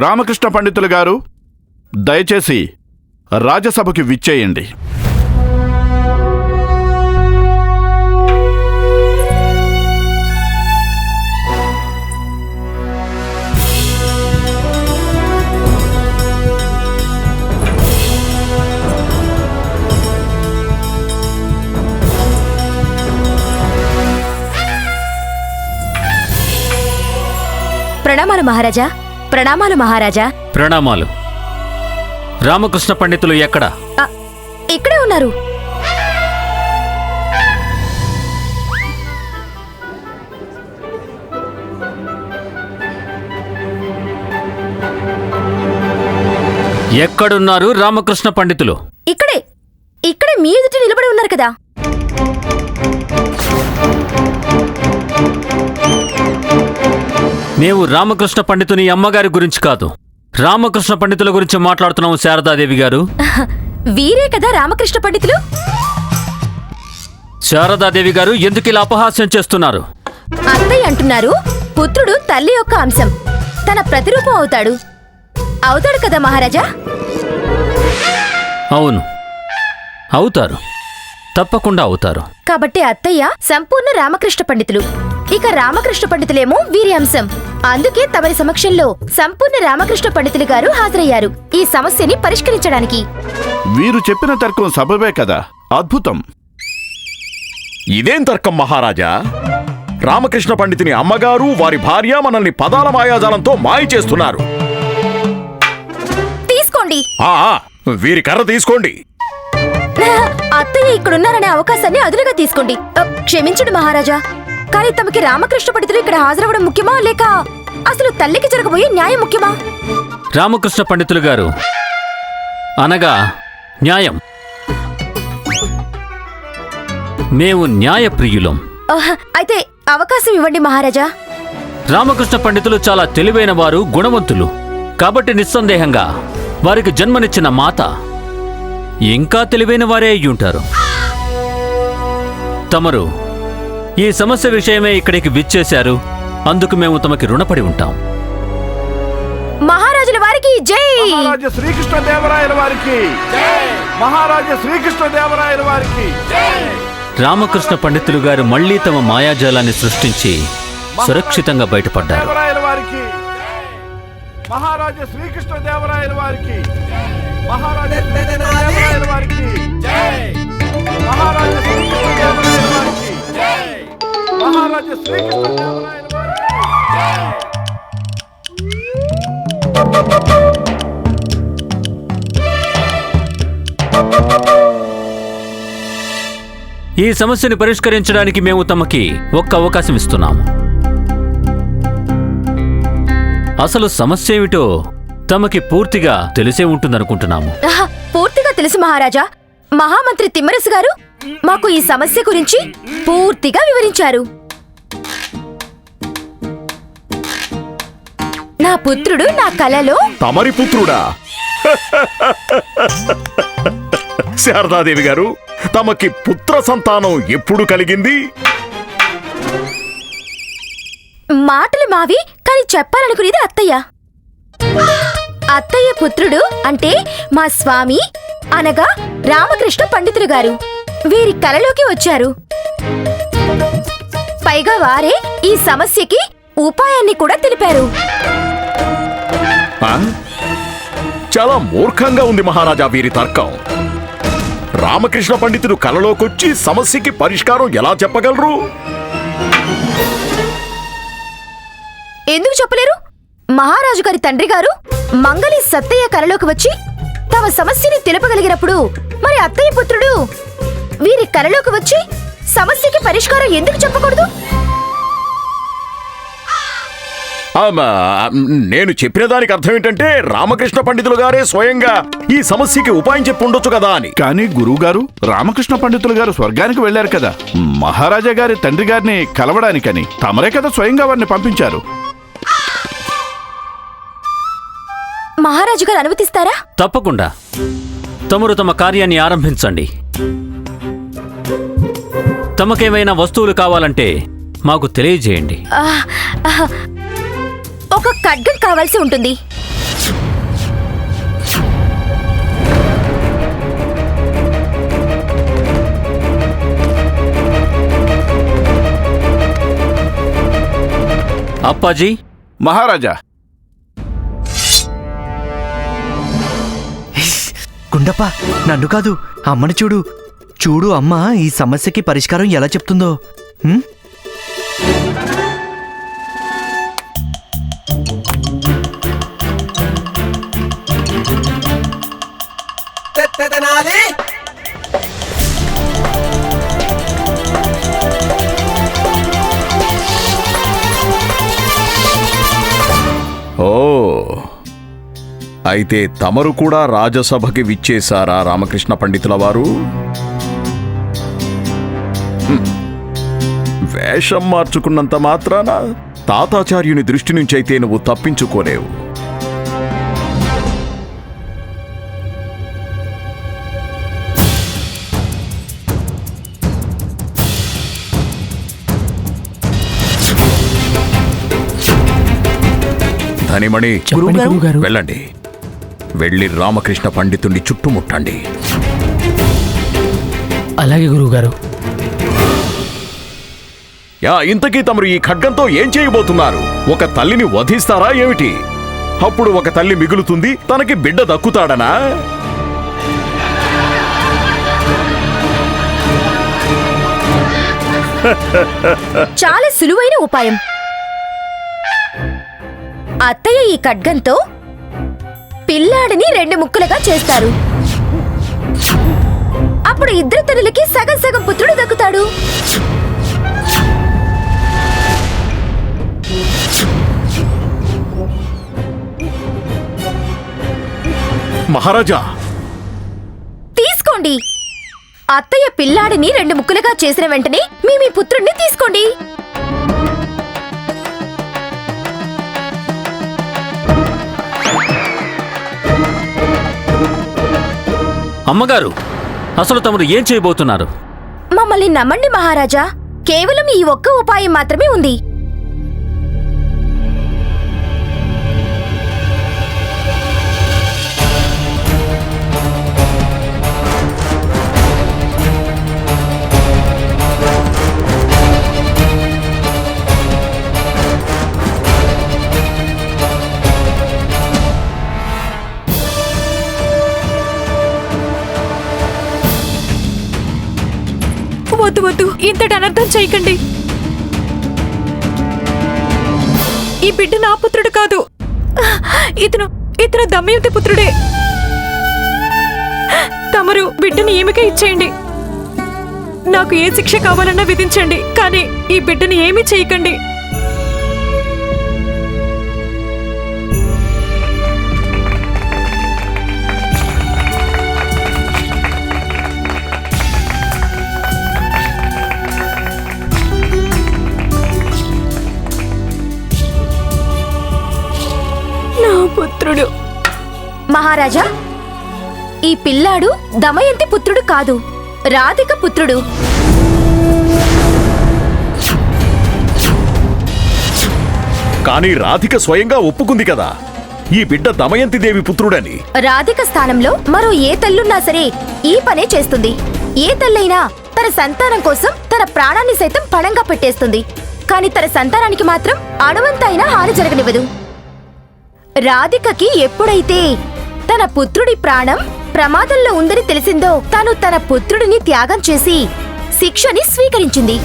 రామకృష్ణ పండితులు గారు దయచేసి రాజ్యసభకి విచ్చేయండి. ప్రణామాలు మహారాజా. ప్రణామాలు మహారాజా. ప్రణామాలు. రామకృష్ణ పండితులు ఎక్కడ? ఆ, ఇక్కడే ఉన్నారు. ఎక్కడున్నారు రామకృష్ణ పండితులు? ఇక్కడే. ఇక్కడే మీ ఎదుట నిలబడి ఉన్నారు కదా. మేము రామకృష్ణ పండితుని అమ్మగారి గురించి కాదు. రామకృష్ణ పండితుల గురించి మాట్లాడుతున్నాము శారదాదేవి గారు. వీరే కదా రామకృష్ణ పండితులు? శారదాదేవి గారు ఎందుకు ఇలా అపహాస్యం చేస్తున్నారు? అత్తయ్య అంటున్నారు పుత్రుడు తల్లి యొక్క అంశం. తన ప్రతిరూపం అవుతాడు. అవుతాడు కదా మహారాజా? అవును. అవుతారు. తప్పకుండా అవుతారు. కాబట్టి అత్తయ్య సంపూర్ణ రామకృష్ణ పండితులు. ఇక రామకృష్ణ పండితులేమో వీరి అంశం. అందుకే తమరి సమక్షంలో సంపూర్ణ రామకృష్ణ పండితులు గారు హాజరయ్యారు. ఈ సమస్యని పరిష్కరించడానికి. వీరు చెప్పిన తర్కం సబబే కదా. అద్భుతం. ఇదేం తర్కం మహారాజా? రామకృష్ణ పండితుని అమ్మగారు వారి భార్య మనల్ని పదాల మాయాజాలంతో మాయ చేస్తున్నారు. తీసుకోండి. ఆ ఆ, వీరి కర్ర తీసుకోండి. అత్తయ్య ఇక్కడున్నారనే అవకాశాన్ని అదునుగా తీసుకోండి. అ, క్షమించండి మహారాజా. కానీ తమకి రామకృష్ణ పండితులు ఇక్కడ హాజరవ్వడం ముఖ్యమా లేక అసలు తల్లికి జరగబోయే న్యాయం ముఖ్యమా? రామకృష్ణ పండితులు గారు. అనగా న్యాయం. మేము న్యాయప్రియులం. ఆహ్, అయితే అవకాశం ఇవ్వండి మహారాజా. రామకృష్ణ పండితులు చాలా తెలివైన వారు గుణవంతులు. కాబట్టి నిస్సందేహంగా వారికి జన్మనిచ్చిన మాత ఇంకా తెలివైన వారే అయ్యుంటారు. తమరు ఈ సమస్య విషయమే ఇక్కడికి విచ్చేశారు. అందుకు మేము తమకి రుణపడి ఉంటాం. మహారాజుల వారికి జై! మహారాజా శ్రీకృష్ణ దేవరాయల వారికి మహారాజా శ్రీకృష్ణ దేవరాయల వారికి రామకృష్ణ పండితులు గారు మళ్ళీ తమ మాయాజాలాన్ని సృష్టించి సురక్షితంగా బయటపడ్డారు. దేవరాయల వారికి మహారాజా శ్రీకృష్ణ దేవరాయల వారికి మహారాజా శ్రీకృష్ణ దేవరాయల వారికి మహారాజా శ్రీకృష్ణ దేవరాయల వారికి మహారాజా ఈ సమస్యని పరిష్కరించడానికి మేము తమకి ఒక్క అవకాశం ఇస్తున్నాము. అసలు సమస్య ఏమిటో తమకి పూర్తిగా తెలిసే ఉంటుందనుకుంటున్నాము. ఆహ్, పూర్తిగా తెలుసు మహారాజా. మహామంత్రి తిమ్మరసు గారు మాకు ఈ సమస్య గురించి పూర్తిగా వివరించారు. నా పుత్రుడు నా కలలో? తమరి పుత్రుడా? శారదాదేవి గారు తమకి పుత్ర సంతానం ఎప్పుడు కలిగింది? మాటలు మావి కానీ చెప్పాలనుకునేది అత్తయ్య. అత్తయ్య పుత్రుడు అంటే మా స్వామి అనగా రామకృష్ణ పండితులు గారు. వీరి కలలోకి వచ్చారు. పైగా వారే ఈ సమస్యకి ఉపాయాన్ని కూడా తెలిపారు? చాలా మూర్ఖంగా ఉంది మహారాజా వీరి తర్కం. రామకృష్ణ పండితుడు కలలోకొచ్చి సమస్యకి పరిష్కారం ఎలా చెప్పగలరు? ఎందుకు చెప్పలేరు? మహారాజు గారి తండ్రి గారు మంగళి సత్తయ్య కలలోకి వచ్చి తమ సమస్యని తెలుపగలిగినప్పుడు మరి అత్తయ్య పుత్రుడు వీరి కలలోకి వచ్చి సమస్యకి పరిష్కారం ఎందుకు చెప్పకూడదు? నేను చెప్పిన దానికి అర్థం ఏంటంటే రామకృష్ణ పండితులు గారే స్వయంగా ఈ సమస్యకి ఉపాయం చెప్పి ఉండొచ్చు కదా అని. కానీ గురువుగారు రామకృష్ణ పండితులు గారు స్వర్గానికి వెళ్ళారు కదా. మహారాజా గారి తండ్రి గారిని కలవడానికని తమరే కదా స్వయంగా వారిని పంపించారు. మహారాజు గారు అనుమతిస్తారా? తప్పకుండా. తమరు తమ కార్యాన్ని ఆరంభించండి. తమకేమైనా వస్తువులు కావాలంటే మాకు తెలియజేయండి. ఒక ఖడ్గం కావాల్సి ఉంటుంది. అప్పాజీ. మహారాజా. గుండప్ప నన్ను కాదు అమ్మని చూడు. చూడు అమ్మ ఈ సమస్యకి పరిష్కారం ఎలా చెప్తుందో. అయితే తమరు కూడా రాజసభకి విచ్చేశారా రామకృష్ణ పండితుల వారు. వేషం మార్చుకున్నంత మాత్రాన తాతాచార్యుని దృష్టి నుంచైతే నువ్వు తప్పించుకోలేవు. ధనిమణి వెళ్ళండి. వెళ్ళి రామకృష్ణ పండితుణ్ణి చుట్టుముట్టండి. అలాగే గురువుగారు. యా ఇంతకీ తమరు ఈ ఖడ్గంతో ఏం చేయబోతున్నారు? ఒక తల్లిని వధిస్తారా ఏమిటి? అప్పుడు ఒక తల్లి మిగులుతుంది తనకి బిడ్డ దక్కుతాడనా? చాలా సులువైన ఉపాయం. అత్తయ్య ఈ ఖడ్గంతో పిల్లాడిని రెండు ముక్కలుగా చేస్తారు. అప్పుడు ఇద్దరు తల్లులకి సగం సగం పుత్రుడు దక్కుతాడు. మహారాజా! తీసుకోండి. అత్తయ్య పిల్లాడిని రెండు ముక్కలుగా చేసిన వెంటనే మీ మీ పుత్రుణ్ణి తీసుకోండి. అమ్మగారు అసలు తమరు ఏం చేయబోతున్నారు? మమ్మల్ని నమ్మండి మహారాజా. కేవలం ఈ ఒక్క ఉపాయం మాత్రమే ఉంది. ఇంతటి అనర్థం చేయకండి. ఈ బిడ్డ నా పుత్రుడు కాదు. ఇతను ఇతను దమయంతి పుత్రుడే. తమరు బిడ్డని ఏమికే ఇచ్చేయండి? నాకు ఏ శిక్ష కావాలన్నా విధించండి కానీ ఈ బిడ్డని ఏమీ చేయకండి. మహారాజా. ఈ పిల్లాడు దమయంతి పుత్రుడు కాదు రాధిక పుత్రుడు. కానీ రాధిక స్వయంగా ఒప్పుకుంది కదా. ఈ బిడ్డ దమయంతి దేవి పుత్రుడని. రాధిక స్థానంలో మరో ఏ తల్లున్నా సరే ఈ పనే చేస్తుంది. ఏ తల్లైనా తన సంతానం కోసం తన ప్రాణాన్ని సైతం పణంగా పెట్టేస్తుంది. కాని తన సంతానానికి మాత్రం అణువంతైనా హాని జరగనివ్వదు. రాధికకి ఎప్పుడైతే తన పుత్రుడి ప్రాణం ప్రమాదంలో ఉందని తెలిసిందో తాను తన పుత్రుడిని త్యాగం చేసి శిక్షని స్వీకరించింది.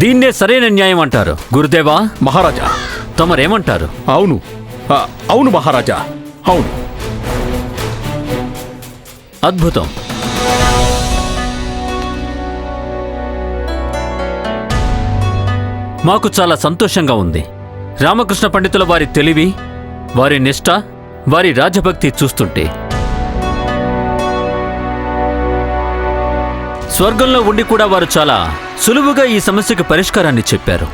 దీన్నే సరైన న్యాయం అంటారు. గురుదేవా మహారాజా తమరేమంటారు? అవును. ఆ, అవును మహారాజా. అవును. అద్భుతం. మాకు చాలా సంతోషంగా ఉంది. రామకృష్ణ పండితుల వారి తెలివి వారి నిష్ఠ వారి రాజభక్తి చూస్తుంటే. స్వర్గంలో ఉండి కూడా వారు చాలా సులువుగా ఈ సమస్యకు పరిష్కారాన్ని చెప్పారు.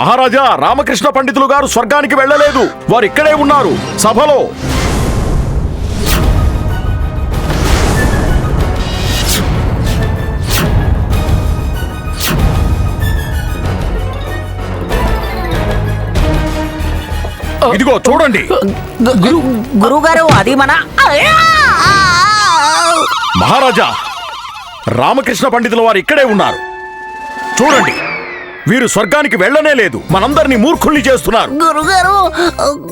మహారాజా రామకృష్ణ పండితులు గారు స్వర్గానికి వెళ్ళలేదు. వారు ఇక్కడే ఉన్నారు. సభలో. ఇదిగో చూడండి. గురుగారు అది మన మహారాజా రామకృష్ణ పండితుల వారు ఇక్కడే ఉన్నారు. చూడండి. వీరు స్వర్గానికి వెళ్ళనే లేదు. మనందరినీ మూర్ఖుల్ని చేస్తున్నారు. గురుగారు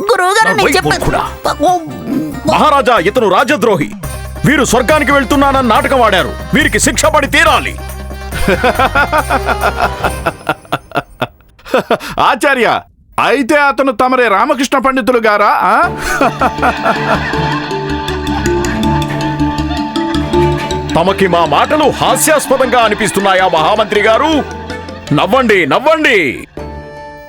గురుగారు నేను ఓయ్ చెప్పేది మూర్ఖుడా. మహారాజా ఇతను రాజద్రోహి. వీరు స్వర్గానికి వెళ్తున్నానని నాటకం ఆడారు. వీరికి శిక్ష పడి తీరాలి. ఆచార్య అయితే అతను తమరే రామకృష్ణ పండితులు గారా ఆ? తమకి మా మాటలు హాస్యాస్పదంగా అనిపిస్తున్నాయా మహామంత్రి గారు? నవ్వండి నవ్వండి.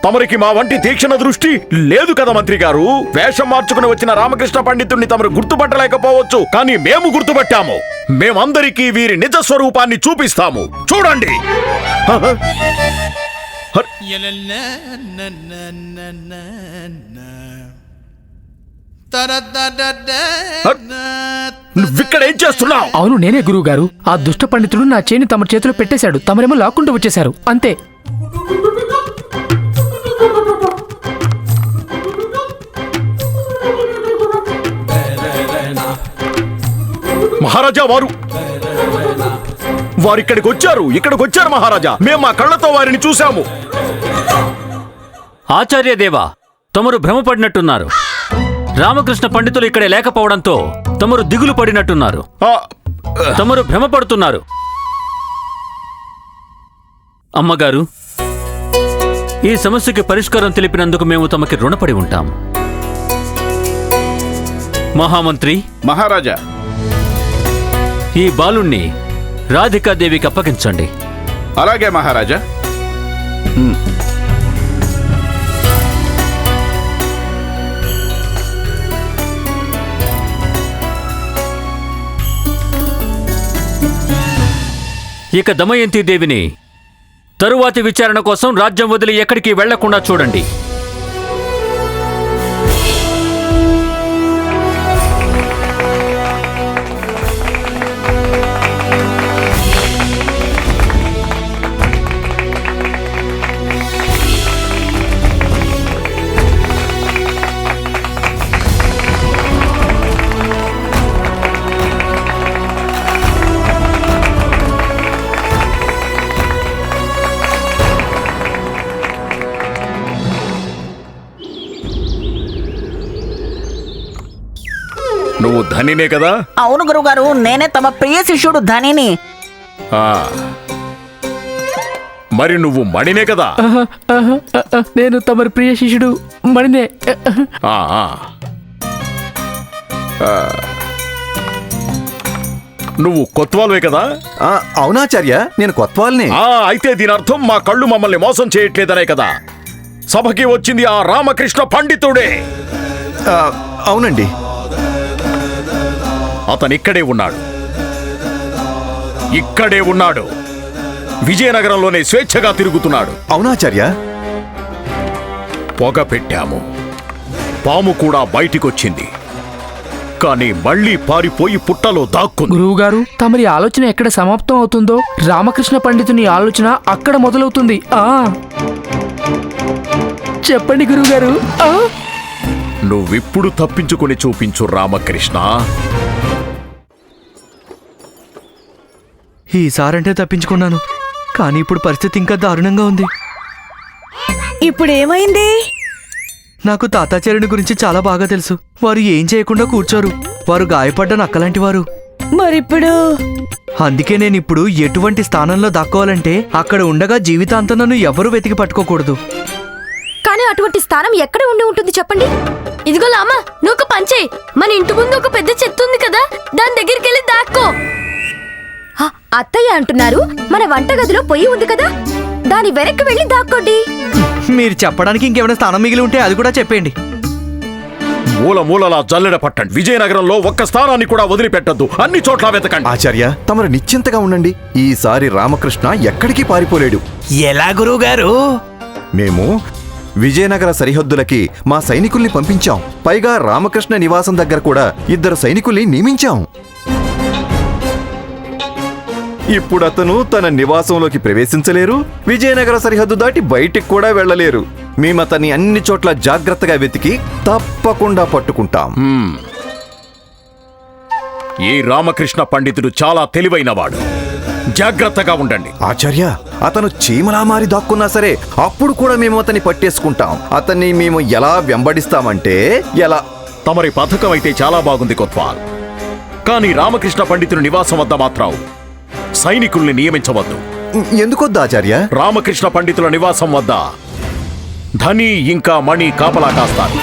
తమరికి మా వంటి తీక్షణ దృష్టి లేదు కదా మంత్రి గారు? వేషం మార్చుకుని వచ్చిన రామకృష్ణ పండితుణ్ణి తమరు గుర్తుపట్టలేకపోవచ్చు కానీ మేము గుర్తుపట్టాము. మేమందరికీ వీరి నిజ స్వరూపాన్ని చూపిస్తాము. చూడండి. నువ్విక్కడేం చేస్తున్నావు అవును నేనే గురువు గారు ఆ దుష్ట పండితుడు నా చేని తమ చేతిలో పెట్టేశాడు తమరేమో లాక్కుంటూ వచ్చేశారు అంతే మహారాజా వారు వారు ఇక్కడికి వచ్చారు ఇక్కడికి వచ్చారు మహారాజా మేము మా కళ్ళతో వారిని చూశాము ఆచార్యదేవా తమరు భ్రమపడినట్టున్నారు రామకృష్ణ పండితులు ఇక్కడే లేకపోవడంతో తమరు దిగులు పడినట్టున్నారు. తమరు భ్రమపడుతున్నారు. అమ్మగారు ఈ సమస్యకి పరిష్కారం తెలిపినందుకు మేము తమకి రుణపడి ఉంటాం. మహామంత్రి మహారాజా. ఈ బాలుణ్ణి రాధికాదేవికి అప్పగించండి. అలాగే మహారాజా. ఇక దమయంతి దేవిని తరువాతి విచారణ కోసం రాజ్యం వదిలి ఎక్కడికి వెళ్ళకుండా చూడండి. ధనినే కదా? అవును గురుగారు నేనే తమ ప్రియ శిష్యుడు ధనిని. ఆ. మరి నువ్వు మణినే కదా? ఆహా, ఆహా, నేను తమరి ప్రియ శిష్యుడు మణినే. ఆ, ఆ. ఆ. నువ్వు కొత్వాల్వే కదా? ఆ, అవునాచార్య నేను కొత్వాల్ని. ఆ అయితే దీని అర్థం మా కళ్ళు మమ్మల్ని మోసం చేయట్లేదనే కదా. సభకి వచ్చింది ఆ రామకృష్ణ పండితుడే. ఆ, అవునండి. అతను ఇక్కడే ఉన్నాడు. ఇక్కడే ఉన్నాడు. విజయనగరంలోనే స్వేచ్ఛగా తిరుగుతున్నాడు. అవునాచార్య. పొగ పెట్టాము. పాము కూడా బయటికొచ్చింది. కానీ మళ్ళీ పారిపోయి పుట్టలో దాక్కుంది. గురువు గారు తమరి ఆలోచన ఎక్కడ సమాప్తం అవుతుందో? రామకృష్ణ పండితుని ఆలోచన అక్కడ మొదలవుతుంది. ఆ! చెప్పండి గురువుగారు. ఆ! నువ్విప్పుడు తప్పించుకుని చూపించు రామకృష్ణ. ఈసారంటే తప్పించుకున్నాను. కానీ ఇప్పుడు పరిస్థితి ఇంకా దారుణంగా ఉంది. ఇప్పుడు ఏమైంది? నాకు తాతాచార్యుని గురించి చాలా బాగా తెలుసు. వారు ఏం చేయకుండా కూర్చోరు. వారు గాయపడ్డ నక్కలాంటి వారు. మరిప్పుడు? అందుకే నేను ఇప్పుడు ఎటువంటి స్థానంలో దాక్కోవాలంటే అక్కడ ఉండగా జీవితాంతం నన్ను ఎవరు వెతికి పట్టుకోకూడదు. కానీ అటువంటి స్థానం ఎక్కడ ఉండి ఉంటుంది చెప్పండి? ఇదిగో లామా నువ్వు ఒక పంచే మన ఇంటి ముందు ఒక పెద్ద చెత్త ఉంది కదా దాని దగ్గరికి వెళ్ళి దాక్కో. ఆ, అత్తయ్య అంటున్నారు మన వంటగదిలో పొయ్యి ఉంది కదా దాని వెనక్కి వెళ్ళి దాక్కోండి. మీరు చెప్పడానికి ఇంకేమైనా స్థానం మిగిలి ఉంటే అది కూడా చెప్పండి మూల మూలలా జల్లెడ పట్టండి. విజయనగరంలో ఒక్క స్థానాన్ని కూడా వదిలిపెట్టద్దు. అన్ని చోట్ల వెతకండి. ఆచార్య తమరు నిశ్చింతగా ఉండండి. ఈసారి రామకృష్ణ ఎక్కడికి పారిపోలేడు. ఎలా గురువు గారు మేము విజయనగర సరిహద్దులకి మా సైనికుల్ని పంపించాం. పైగా రామకృష్ణ నివాసం దగ్గర కూడా ఇద్దరు సైనికుల్ని నియమించాం. ఇప్పుడు అతను తన నివాసంలోకి ప్రవేశించలేరు. విజయనగర సరిహద్దు దాటి బయటికి కూడా వెళ్ళలేరు. మేము అతన్ని అన్ని చోట్ల జాగ్రత్తగా వెతికి తప్పకుండా పట్టుకుంటాం. ఈ రామకృష్ణ పండితుడు చాలా తెలివైనవాడు. జాగ్రత్తగా ఉండండి. ఆచార్య అతను చీమలా మారి దాక్కున్నా సరే అప్పుడు కూడా మేము అతన్ని పట్టేసుకుంటాం. అతన్ని మేము ఎలా వెంబడిస్తామంటే ఎలా తమరి పథకం అయితే చాలా బాగుంది కొత్వాల్. కానీ రామకృష్ణ పండితుని నివాసం వద్ద మాత్రం సైనికుల్ని నియమించవద్దు. ఎందుకొద్దు ఆచార్య? రామకృష్ణ పండితుల నివాసం వద్ద ధని ఇంకా మణి కాపలా కాస్తారు.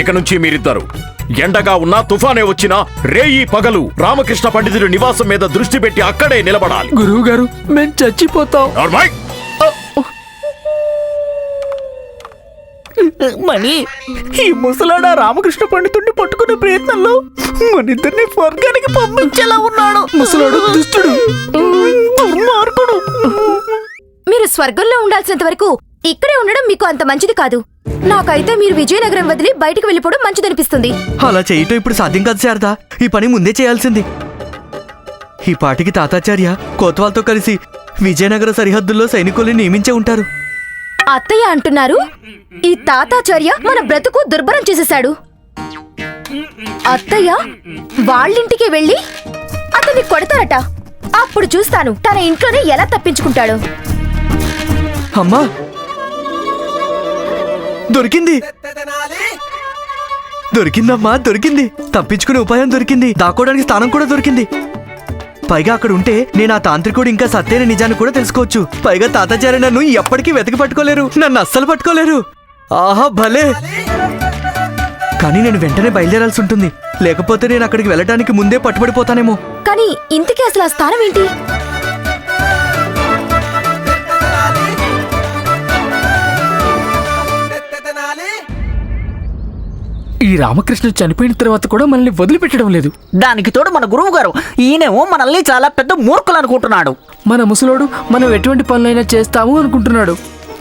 ఇక నుంచి మీరిద్దరు ఎండగా ఉన్నా తుఫానే వచ్చినా రేయి పగలు. రామకృష్ణ పండితుడి నివాసం మీద దృష్టి పెట్టి అక్కడే నిలబడాలి. గురువు గారు మేము చచ్చిపోతాం మణి! ఈ ముసలాడ రామకృష్ణ పండితుడిని పట్టుకునే ప్రయత్నంలో మన ఇద్దరిని స్వర్గానికి పంపించేలా ఉన్నాడు. ముసలాడు దుష్టుడు. దుర్మార్గుడు మీరు స్వర్గంలో ఉండాల్సినంత వరకు ఇక్కడే ఉండడం మీకు అంత మంచిది కాదు. నాకైతే మీరు విజయనగరం వదిలి బయటికి వెళ్ళిపోవడం మంచిదనిపిస్తుంది. అలా చేయటం ఇప్పుడు సాధ్యం కాదు శారదా. ఈ పని ముందే చేయాల్సింది. ఈ పాటికి తాతాచార్య కోత్వాల్తో కలిసి విజయనగర సరిహద్దుల్లో సైనికుల్ని నియమించే ఉంటారు. అత్తయ్య అంటున్నారు ఈ తాతాచార్య మన బ్రతుకు దుర్భరం చేసేశాడు. అత్తయ్య వాళ్ళింటికి వెళ్ళి అతన్ని కొడతారట. అప్పుడు చూస్తాను తన ఇంట్లోనే ఎలా తప్పించుకుంటాడు. అమ్మా దొరికింది. దొరికిందమ్మా దొరికింది. తప్పించుకునే ఉపాయం దొరికింది. దాక్కోవడానికి స్థానం కూడా దొరికింది. పైగా అక్కడ ఉంటే నేను ఆ తాంత్రికుడు ఇంకా సత్యైన నిజాన్ని కూడా తెలుసుకోవచ్చు. పైగా తాతాచార్య నన్ను ఎప్పటికీ వెతికి పట్టుకోలేరు. నన్ను అస్సలు పట్టుకోలేరు. ఆహా భలే! కానీ నేను వెంటనే బయలుదేరాల్సి ఉంటుంది. లేకపోతే నేను అక్కడికి వెళ్ళడానికి ముందే పట్టుబడిపోతానేమో. కానీ ఇంతకీ అసలు ఆ స్థానం ఏంటి? ఈ రామకృష్ణ చనిపోయిన తర్వాత కూడా మనల్ని వదిలిపెట్టడం లేదు. దానికి తోడు మన గురువు గారు ఈయనేమో మనల్ని చాలా పెద్ద మూర్ఖులు అనుకుంటున్నాడు. మన ముసలోడు మనం ఎటువంటి పనులైనా చేస్తాము అనుకుంటున్నాడు.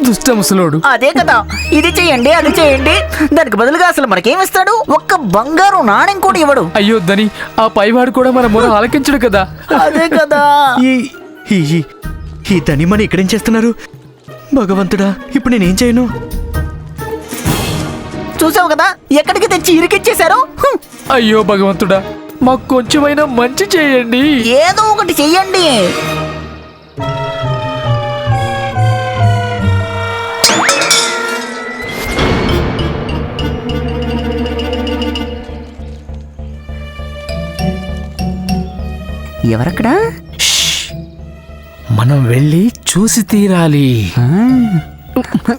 దుష్ట ముసలోడు. అదే కదా ఇది చేయండి అది చేయండి. దానికి బదులుగా అసలు మనకేమిస్తాడు ఒక్క బంగారు నాణ్యం కూడా ఇవ్వడు. అయ్యో దని ఆ పైవాడు కూడా మన మొర ఆలకించడు కదా. అదే కదా. ఈ ఈ ఈ- ఈ ధనిమని ఇక్కడేం చేస్తున్నారు? భగవంతుడా ఇప్పుడు నేనేం చేయను? చూసావు కదా? ఎక్కడికి తెచ్చి ఇరికిచ్చేశారు. అయ్యో భగవంతుడా మాకు కొంచెమైనా మంచి చేయండి. ఏదో ఒకటి చెయ్యండి. ఎవరక్కడా? మనం వెళ్ళి చూసి తీరాలి.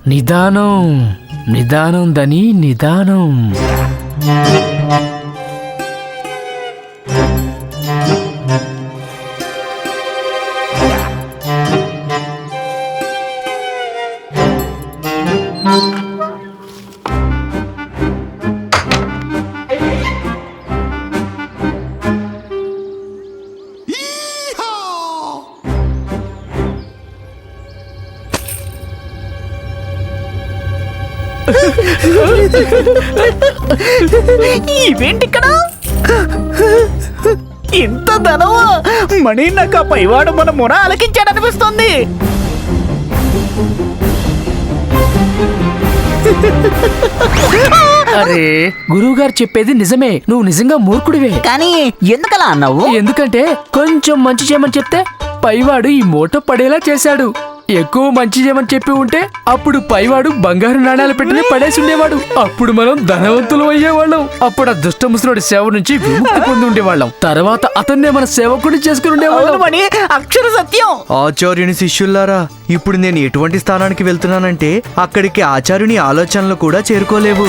నిదానం. నిదానం దని నిదానం. ఇవేంటి ఇక్కడ? ఇంత ధనమా? మణి నాకు ఆ పైవాడు మన మొర అలకించాడనిపిస్తోంది అరే గురువు గారు చెప్పేది నిజమే. నువ్వు నిజంగా మూర్ఖుడివే. కానీ ఎందుకలా అన్నావు? ఎందుకంటే కొంచెం మంచి చేయమని చెప్తే పైవాడు ఈ మూట పడేలా చేశాడు. ఎక్కువ మంచి చేయమని చెప్పి ఉంటే అప్పుడు పైవాడు బంగారు నాణాలు పెట్టిన పడేసి ఉండేవాడు. అప్పుడు మనం ధనవంతులు అయ్యేవాళ్ళం. అప్పుడు ఆ దుష్ట ముసలుడి సేవ నుంచి విముక్తి పొంది ఉండేవాళ్ళం. తర్వాత అతన్నే మన సేవకుడి చేసుకుని ఉండేవాళ్ళం. అక్షర సత్యం. ఆచార్యుని శిష్యుల్లారా ఇప్పుడు నేను ఎటువంటి స్థానానికి వెళ్తున్నానంటే అక్కడికి ఆచార్యుని ఆలోచనలు కూడా చేరుకోలేవు.